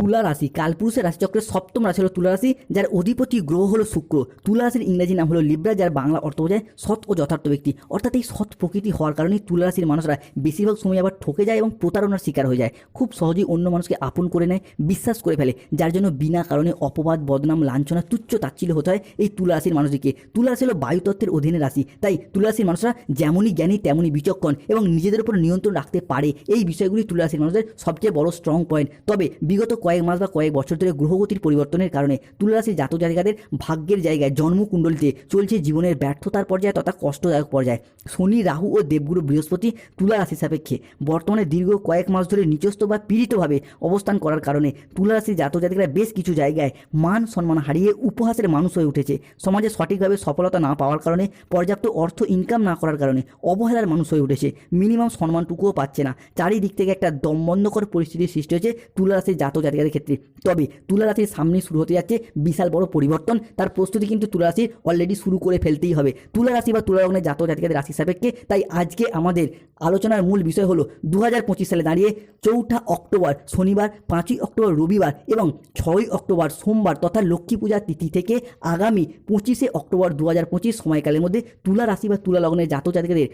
তুলা রাশি কালপুরুষের রাশিচক্রের সপ্তম রাশি হলো তুলা রাশি যার অধিপতি গ্রহ হলো শুক্র। তুলা রাশির ইংরেজি নাম হলো লিব্রা, যার বাংলা অর্থ বোঝায় সৎ ও যথার্থ ব্যক্তি। অর্থাৎ এই সৎ প্রকৃতি হওয়ার কারণে তুলা রাশির মানুষরা বেশিরভাগ সময় আবার ঠকে যায় এবং প্রতারণার শিকার হয়ে যায়। খুব সহজেই অন্য মানুষকে আপন করে নেয়, বিশ্বাস করে ফেলে, যার জন্য বিনা কারণে অপবাদ, বদনাম, লাঞ্ছনা, তুচ্ছ তাচ্ছিল্য হতে হয় এই তুলা রাশির মানুষদেরকে তুলা রাশি হলো বায়ুতত্ত্বের অধীনে রাশি, তাই তুলা রাশির মানুষরা যেমনই জ্ঞানী, তেমনই বিচক্ষণ এবং নিজেদের উপর নিয়ন্ত্রণ রাখতে পারে। এই বিষয়গুলি তুলা রাশির মানুষদের সবচেয়ে বড় স্ট্রং পয়েন্ট তবে বিগত কয়েক মাস বা কয়েক বছর ধরে গ্রহগতির পরিবর্তনের কারণে তুলা রাশির জাতক জাতিকাদের ভাগ্যের জায়গায় জন্মকুণ্ডলিতে চলছে জীবনের ব্যর্থতার পর্যায়ে তথা কষ্টদায়ক পর্যায়ে। শনি, রাহু ও দেবগুরু বৃহস্পতি তুলা রাশি সাপেক্ষে বর্তমানে দীর্ঘ কয়েক মাস ধরে নিচস্থ বা পীড়িতভাবে অবস্থান করার কারণে তুলা রাশির জাতক জাতিকারা বেশ কিছু জায়গায় মান সম্মান হারিয়ে উপহাসের মানুষ হয়ে উঠেছে। সমাজে সঠিকভাবে সফলতা না পাওয়ার কারণে পর্যাপ্ত অর্থ ইনকাম না করার কারণে অবহেলার মানুষ হয়ে উঠেছে। মিনিমাম সম্মানটুকুও পাচ্ছে না। চারিদিক থেকে একটা দমবন্ধকর পরিস্থিতির সৃষ্টি হয়েছে তুলা রাশির জাতক জাতিকাদের ক্ষেত্রে। তবে তুলা রাশির সামনে শুরু হতে যাচ্ছে বিশাল বড় পরিবর্তন। তার প্রস্তুতি কিন্তু তুলা রাশির অলরেডি শুরু করে ফেলতেই হবে। তুলা রাশি বা তুলা লগ্নের জাতক জাতিকাদের রাশি সাপেক্ষে। তাই আজকে আমাদের আলোচনার মূল বিষয় হলো দু হাজার পঁচিশ সালে দাঁড়িয়ে চৌঠা অক্টোবর শনিবার, পাঁচই অক্টোবর রবিবার এবং ছয়ই অক্টোবর সোমবার তথা লক্ষ্মী পূজার তিথি থেকে আগামী পঁচিশে অক্টোবর দু হাজার পঁচিশ সময়কালের মধ্যে তুলা রাশি বা তুলা লগ্নের জাতক জাতিকাদের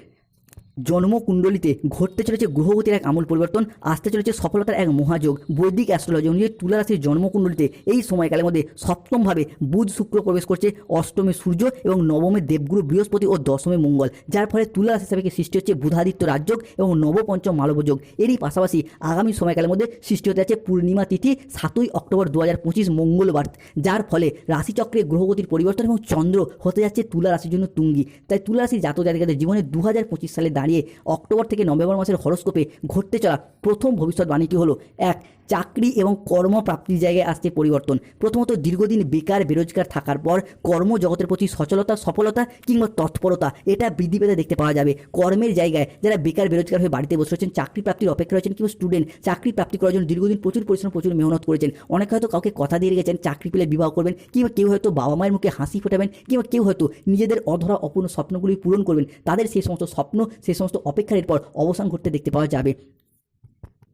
জন্মকুণ্ডলিতে ঘটতে চলেছে গ্রহগতির এক আমূল পরিবর্তন, আসতে চলেছে সফলতার এক মহাযোগ। বৈদিক অ্যাস্ট্রোলজি অনুযায়ী তুলা রাশির জন্মকুণ্ডলিতে এই সময়কালের মধ্যে সপ্তমভাবে বুধ শুক্র প্রবেশ করছে। অষ্টমে সূর্য এবং নবমে দেবগুরু বৃহস্পতি ও দশমে মঙ্গল। যার ফলে তুলা রাশি সৃষ্টি হচ্ছে বুধাদিত্য রাজযোগ এবং নবপঞ্চম মালবযোগ এরই পাশাপাশি আগামী সময়কালের মধ্যে সৃষ্টি হতে যাচ্ছে পূর্ণিমা তিথি, সাতই অক্টোবর দু হাজার পঁচিশ মঙ্গলবার। যার ফলে রাশিচক্রে গ্রহগতির পরিবর্তন এবং চন্দ্র হতে যাচ্ছে তুলা রাশির জন্য তুঙ্গি। তাই তুলা রাশির জাতক জাতিকাদের জীবনে দু হাজার পঁচিশ সালে দাঁড়িয়ে অক্টোবর থেকে নভেম্বর মাসের হরস্কোপে ঘটতে চলা প্রথম ভবিষ্যৎবাণীটি হলো, এক, চাকরি এবং কর্মপ্রাপ্তির জায়গায় আসছে পরিবর্তন। প্রথমত দীর্ঘদিন বেকার, বেরোজগার থাকার পর কর্মজগতের প্রতি সচলতা, সফলতা কিংবা তৎপরতা, এটা বৃদ্ধি পেতে দেখতে পাওয়া যাবে। কর্মের জায়গায় যারা বেকার, বেরোজগার হয়ে বাড়িতে বসে রয়েছেন, চাকরি প্রাপ্তির অপেক্ষা রয়েছেন কিংবা স্টুডেন্ট চাকরি প্রাপ্তি করার জন্য দীর্ঘদিন প্রচুর পরিশ্রম, প্রচুর মেহনত করেছেন। অনেকে হয়তো কাউকে কথা দিয়ে গেছেন চাকরি পেলে বিবাহ করবেন কিংবা কেউ হয়তো বাবা মায়ের মুখে হাসি ফোটাবেন কিংবা কেউ হয়তো নিজেদের অধরা, অপূর্ণ স্বপ্নগুলি পূরণ করবেন। তাদের সেই সমস্ত স্বপ্ন, সেই সমস্ত অপেক্ষার পর অবসান ঘটতে দেখতে পাওয়া যাবে।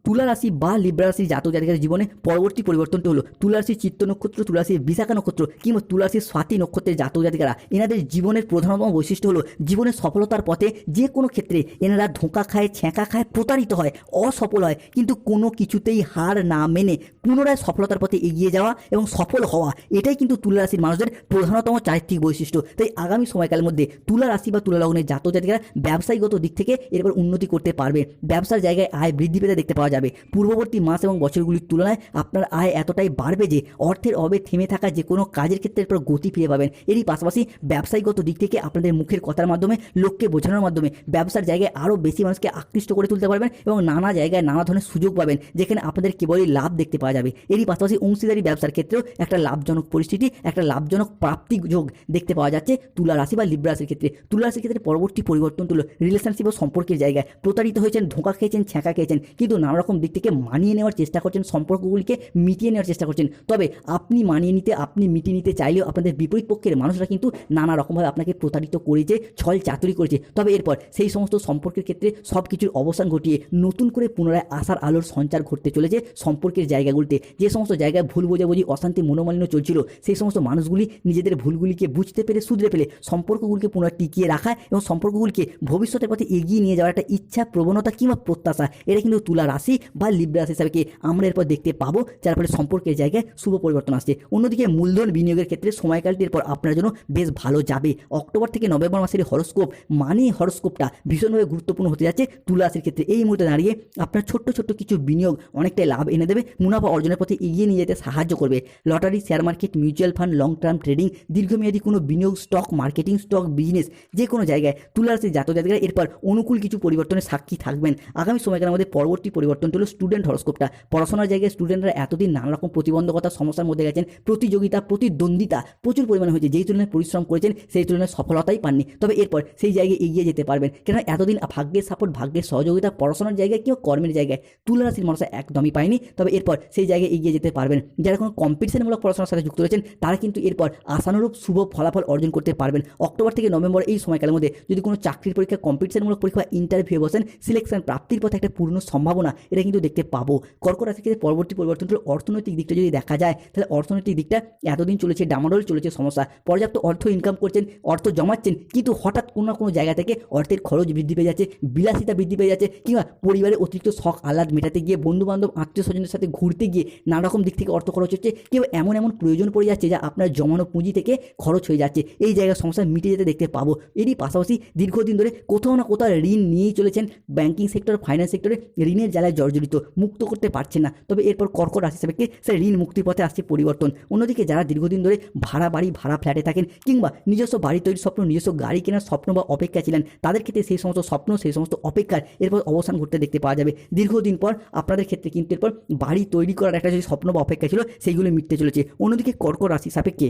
তুলা রাশি বা লিব্রা রাশি জাতক জাতিকার জীবনে পরবর্তী পরিবর্তনটা হলো তুলা রাশির চিত্ত নক্ষত্র তুলা রাশির বিশাখা নক্ষত্র কিংবা তুলা রাশির স্বাতি নক্ষত্রের জাতক জাতিকারা। এনাদের জীবনের প্রধানতম বৈশিষ্ট্য হলো জীবনের সফলতার পথে যে কোনো ক্ষেত্রে এনারা ধোঁকা খায়, ছ্যাঁকা খায়, প্রতারিত হয়, অসফল হয়। কিন্তু কোনো কিছুতেই হার না মেনে পুনরায় সফলতার পথে এগিয়ে যাওয়া এবং সফল হওয়া, এটাই কিন্তু তুলা রাশির মানুষদের প্রধানতম চারিত্রিক বৈশিষ্ট্য। তাই আগামী সময়কালের মধ্যে তুলা রাশি বা তুলা লগ্নের জাতক জাতিকারা ব্যবসায়িকগত দিক থেকে এরপর উন্নতি করতে পারবে। ব্যবসার জায়গায় আয় বৃদ্ধি পেতে দেখতে পাওয়া যাবে। পূর্ববর্তী মাস এবং বছরগুলির তুলনায় আপনার আয় এতটাই বাড়বে যে অর্থের অভাবে থেমে থাকা যে কোনো কাজের ক্ষেত্রে এরপর গতি ফিরে পাবেন। এরই পাশাপাশি ব্যবসায়ীগত দিক থেকে আপনাদের মুখের কথার মাধ্যমে, লোককে বোঝানোর মাধ্যমে ব্যবসার জায়গায় আরও বেশি মানুষকে আকৃষ্ট করে তুলতে পারবেন এবং নানা জায়গায় নানা ধরনের সুযোগ পাবেন, যেখানে আপনাদের কেবলই লাভ দেখতে পাওয়া যাবে। এরই পাশাপাশি অংশীদারি ব্যবসার ক্ষেত্রেও একটা লাভজনক পরিস্থিতি, একটা লাভজনক প্রাপ্তি যোগ দেখতে পাওয়া যাচ্ছে তুলা রাশি বা লিব্রা ক্ষেত্রে। তুলা রাশির ক্ষেত্রে পরবর্তী পরিবর্তন হলো রিলেশনশিপ ও সম্পর্কের জায়গায় প্রতারিত হয়েছেন, ধোঁকা খেয়েছেন, ছ্যাঁকা খেয়েছেন, কিন্তু নানা রকম দিক থেকে মানিয়ে নেওয়ার চেষ্টা করছেন, সম্পর্কগুলিকে মিটিয়ে নেওয়ার চেষ্টা করছেন। তবে আপনি মানিয়ে নিতে, আপনি মিটিয়ে নিতে চাইলেও আপনাদের বিপরীত পক্ষের মানুষরা কিন্তু নানা রকমভাবে আপনাকে প্রতারিত করেছে, ছল চাতুরি করেছে। তবে এরপর সেই সমস্ত সম্পর্কের ক্ষেত্রে সব কিছুর অবসান ঘটিয়ে নতুন করে পুনরায় আশার আলোর সঞ্চার ঘটতে চলেছে সম্পর্কের জায়গাগুলিতে। যে সমস্ত জায়গায় ভুল বোঝাবুঝি, অশান্তি, মনোমালিন্য চলছিল, সেই সমস্ত মানুষগুলি নিজেদের ভুলগুলিকে বুঝতে পেরে, শুধরে ফেলে সম্পর্কগুলিকে পুনরায় টিকিয়ে রাখা এবং সম্পর্কগুলিকে ভবিষ্যতের পথে এগিয়ে নিয়ে যাওয়ার একটা ইচ্ছা প্রবণতা কিংবা প্রত্যাশা, এটা কিন্তু তুলা রাশি বা লিব্রা রাশি হিসাবে কি আমরা এরপর দেখতে পাবো। যার ফলে সম্পর্কের জায়গায় শুভ পরিবর্তন আসছে। অন্যদিকে মূলধন বিনিয়োগের ক্ষেত্রে সময়কালটি এরপর আপনার জন্য বেশ ভালো যাবে। অক্টোবর থেকে নভেম্বর মাসের হরস্কোপ, মানি হরস্কোপটা ভীষণভাবে গুরুত্বপূর্ণ হতে যাচ্ছে। তুলা রাশির ক্ষেত্রে এই মুহূর্তে দাঁড়িয়ে আপনার ছোট্ট ছোট্ট কিছু বিনিয়োগ অনেকটাই লাভ এনে দেবে। মুনাফা অর্জনের পথে এগিয়ে নিয়ে যেতে সাহায্য করবে। Lottery share market mutual fund long term trading দীর্ঘমেয়াদী কোনো বিনিয়োগ স্টক মার্কেটিং স্টক বিজনেস যে কোনো জায়গায় তুলা রাশির জাতক জাতিকারা এরপর অনুকূল কিছু পরিবর্তনের সাক্ষী থাকবেন। আগামী সময়কালের মধ্যে পরবর্তী পরিবর্তনটি হলো স্টুডেন্ট হরস্কোপটা পড়াশোনার জায়গায় স্টুডেন্টরা এতদিন নানা রকম প্রতিবন্ধকতা, সমস্যার মধ্যে গেছেন, প্রতিযোগিতা, প্রতিদ্বন্দ্বিতা প্রচুর পরিমাণে হয়েছে। যেই তুলনায় পরিশ্রম করেছেন, সেই তুলনায় সফলতাই পাননি। তবে এরপর সেই জায়গায় এগিয়ে যেতে পারবেন। কেননা এতদিন ভাগ্যের সাপোর্ট ভাগ্যের সহযোগিতা পড়াশোনার জায়গায় কিংবা কর্মের জায়গায় তুলা রাশির মানুষ একদমই পায়নি। তবে এরপর সেই জায়গায় এগিয়ে যেতে পারবেন। যারা কোনো কম্পিটিশনমূলক পড়াশোনার সাথে যুক্ত রয়েছেন, তারা কিন্তু এরপর আশানুরূপ শুভ ফলাফল অর্জন করতে পারবেন। অক্টোবর থেকে নভেম্বর এই সময়কালের মধ্যে যদি কোনো চাকরির পরীক্ষা কম্পিটিশনমূলক পরীক্ষা ইন্টারভিউ বসেন সিলেকশন প্রাপ্তির পথে একটা পূর্ণ সম্ভাবনা এটা কিন্তু দেখতে পাবো। কর্কট রাশির ক্ষেত্রে পরবর্তী পরিবর্তন হলো অর্থনৈতিক দিকটা যদি দেখা যায়, তাহলে অর্থনৈতিক দিকটা এতদিন চলেছে, ডামাডোল চলেছে সমস্যা। পর্যাপ্ত অর্থ ইনকাম করছেন, অর্থ জমাচ্ছেন, কিন্তু হঠাৎ কোনো না কোনো জায়গা থেকে অর্থের খরচ বৃদ্ধি পেয়ে যাচ্ছে, বিলাসিতা বৃদ্ধি পেয়ে যাচ্ছে, কিংবা পরিবারের অতিরিক্ত শখ, আহ্লাদ মেটাতে গিয়ে বন্ধু বান্ধব আত্মীয় স্বজনের সাথে ঘুরতে গিয়ে নানা রকম দিক থেকে অর্থ খরচ হচ্ছে, কিংবা এমন এমন প্রয়োজন পড়ে যাচ্ছে যা আপনার জমানো পুঁজি থেকে খরচ হয়ে যাচ্ছে। এই জায়গার সমস্যা মিটে যেতে দেখতে পাবো। এরই পাশাপাশি দীর্ঘদিন ধরে কোথাও না কোথাও ঋণ নিয়েই চলেছেন ব্যাঙ্কিং সেক্টর ফাইন্যান্স সেক্টরে ঋণের জ্বালায় জর্জরিত মুক্ত করতে পারছে না। তবে এরপর কর্কট রাশি সাপেক্ষে সে ঋণ মুক্তির পথে আসছে পরিবর্তন। অন্যদিকে যারা দীর্ঘদিন ধরে ভাড়া বাড়ি, ভাড়া ফ্ল্যাটে থাকেন কিংবা নিজস্ব বাড়ি তৈরির স্বপ্ন, নিজস্ব গাড়ি কেনার স্বপ্ন বা অপেক্ষা ছিলেন, তাদের ক্ষেত্রে সেই সমস্ত স্বপ্ন, সেই সমস্ত অপেক্ষার এরপর অবসান ঘটতে দেখতে পাওয়া যাবে। দীর্ঘদিন পর আপনাদের ক্ষেত্রে কিন্তু এরপর বাড়ি তৈরি করার একটা যে স্বপ্ন বা অপেক্ষা ছিল, সেইগুলো মিটতে চলেছে। অন্যদিকে কর্কট রাশি সাপেক্ষে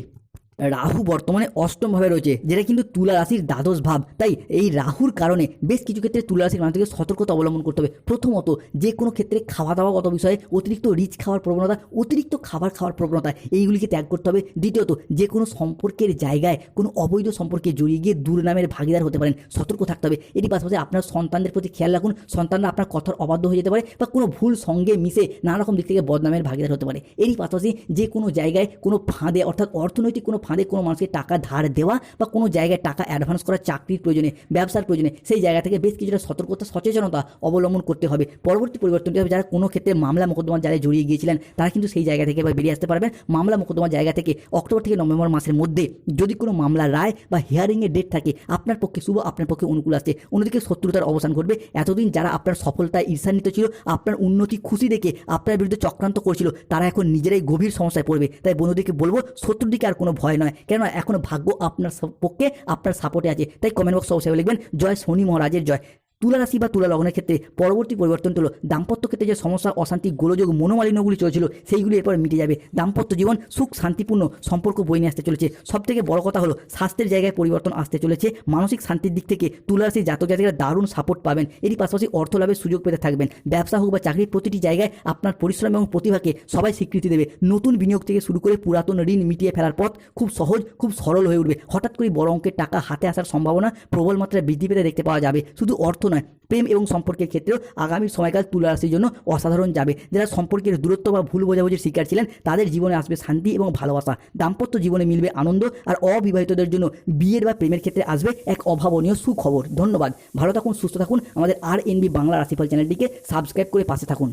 রাহু বর্তমানে অষ্টমভাবে রয়েছে, যেটা কিন্তু তুলা রাশির দ্বাদশ ভাব। তাই এই রাহুর কারণে বেশ কিছু ক্ষেত্রে তুলা রাশির মানুষকে সতর্কতা অবলম্বন করতে হবে। প্রথমত, যে কোনো ক্ষেত্রে খাওয়া দাওয়াগত বিষয়ে অতিরিক্ত রিচ খাওয়ার প্রবণতা, অতিরিক্ত খাবার খাওয়ার প্রবণতা, এইগুলিকে ত্যাগ করতে হবে। দ্বিতীয়ত, যে কোনো সম্পর্কের জায়গায় কোনো অবৈধ সম্পর্কে জড়িয়ে গিয়ে দুর্নামের ভাগিদার হতে পারেন। সতর্ক থাকতে হবে। এটি পাশাপাশি আপনার সন্তানদের প্রতি খেয়াল রাখুন। সন্তানরা আপনার কথার অবাধ্য হয়ে যেতে পারে বা কোনো ভুল সঙ্গে মিশে নানা রকম দিক থেকে বদনামের ভাগিদার হতে পারে। এরই পাশাপাশি যে কোনো জায়গায় কোনো ফাঁদে, অর্থাৎ অর্থনৈতিক কোনো কোনো মানুষকে টাকা ধার দেওয়া বা কোনো জায়গায় টাকা অ্যাডভান্স করা চাকরির প্রয়োজনে, ব্যবসার প্রয়োজনে, সেই জায়গা থেকে বেশ কিছুটা সতর্কতা, সচেতনতা অবলম্বন করতে হবে। পরবর্তী পরিবর্তনটি হবে যারা কোনো ক্ষেত্রে মামলা মোকদ্দমার যারা জড়িয়ে গিয়েছিলেন, তারা কিন্তু সেই জায়গা থেকে এবার বেরিয়ে আসতে পারবেন। মামলা মোকদ্দমার জায়গা থেকে অক্টোবর থেকে নভেম্বর মাসের মধ্যে যদি কোনো মামলা রায় বা হিয়ারিংয়ের ডেট থাকে, আপনার পক্ষে শুভ, আপনার পক্ষে অনুকূল আসছে। অন্যদিকে শত্রুতার অবসান ঘটবে। এতদিন যারা আপনার সফলতায় ঈর্ষান্বিত ছিল, আপনার উন্নতি খুশি দেখে আপনার বিরুদ্ধে চক্রান্ত করছিল, তারা এখন নিজেরাই গভীর সমস্যায় পড়বে। তাই বন্ধুদেরকে বলব শত্রুদিকে আর কোনো ভয় নয়। কেননা এখনও ভাগ্য আপনার পক্ষে আপনার সাপোর্টে আছে। তাই কমেন্ট বক্স অবশ্যই লিখবেন, জয় শনি মহারাজের জয়। তুলা রাশি বা তুলা লগ্নের ক্ষেত্রে পরবর্তী পরিবর্তন হলো দাম্পত্য ক্ষেত্রে যে সমস্যা, অশান্তি, গোলযোগ, মনোমালিন্যগুলি চলছিল, সেইগুলি এরপর মিটে যাবে। দাম্পত্য জীবন সুখ, শান্তিপূর্ণ সম্পর্ক বই নিয়ে আসতে চলেছে। সব থেকে বড় কথা হলো স্বাস্থ্যের জায়গায় পরিবর্তন আসতে চলেছে। মানসিক শান্তির দিক থেকে তুলা রাশির জাতক জাতিরা দারুণ সাপোর্ট পাবেন। এরই পাশাপাশি অর্থ লাভের সুযোগ পেতে থাকবেন। ব্যবসা হোক বা চাকরির প্রতিটি জায়গায় আপনার পরিশ্রম এবং প্রতিভাকে সবাই স্বীকৃতি দেবে। নতুন বিনিয়োগ থেকে শুরু করে পুরাতন ঋণ মিটিয়ে ফেলার পথ খুব সহজ, খুব সরল হয়ে উঠবে। হঠাৎ করে বড় অঙ্কের টাকা হাতে আসার সম্ভাবনা প্রবল মাত্রায় বৃদ্ধি পেতে দেখতে পাওয়া যাবে। শুধু অর্থ নয়। প্রেম এবং সম্পর্কের ক্ষেত্রেও আগামী সময়কাল তুলে রাশির জন্য অসাধারণ যাবে। যারা সম্পর্কের দূরত্ব বা ভুল বোঝাবুঝির শিকার ছিলেন, তাদের জীবনে আসবে শান্তি এবং ভালোবাসা। দাম্পত্য জীবনে মিলবে আনন্দ আর অবিবাহিতদের জন্য বিয়ের বা প্রেমের ক্ষেত্রে আসবে এক অভাবনীয় সুখবর। ধন্যবাদ। ভালো থাকুন, সুস্থ থাকুন। আমাদের আর এনবি বাংলা রাশিফল চ্যানেলটিকে সাবস্ক্রাইব করে পাশে থাকুন।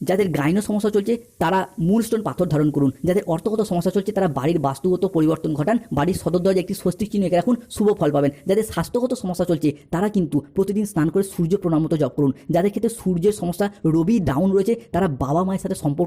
যাদের গাইনো সমস্যা চলছে, তারা মূল স্টোন পাথর ধারণ করুন। যাদের অর্থগত সমস্যা চলছে, তারা বাড়ির বাস্তুগত পরিবর্তন ঘটান, বাড়ির সদর দরজায় একটি স্বস্তিক চিহ্ন এঁকে রাখুন, শুভ ফল পাবেন। যাদের স্বাস্থ্যগত সমস্যা চলছে, তারা কিন্তু প্রতিদিন স্নান করে সূর্য প্রণাম মতো জপ করুন। যাদের ক্ষেত্রে সূর্যের সমস্যা রবি, ডাউন রয়েছে, তারা বাবা মায়ের সাথে সম্পর্ক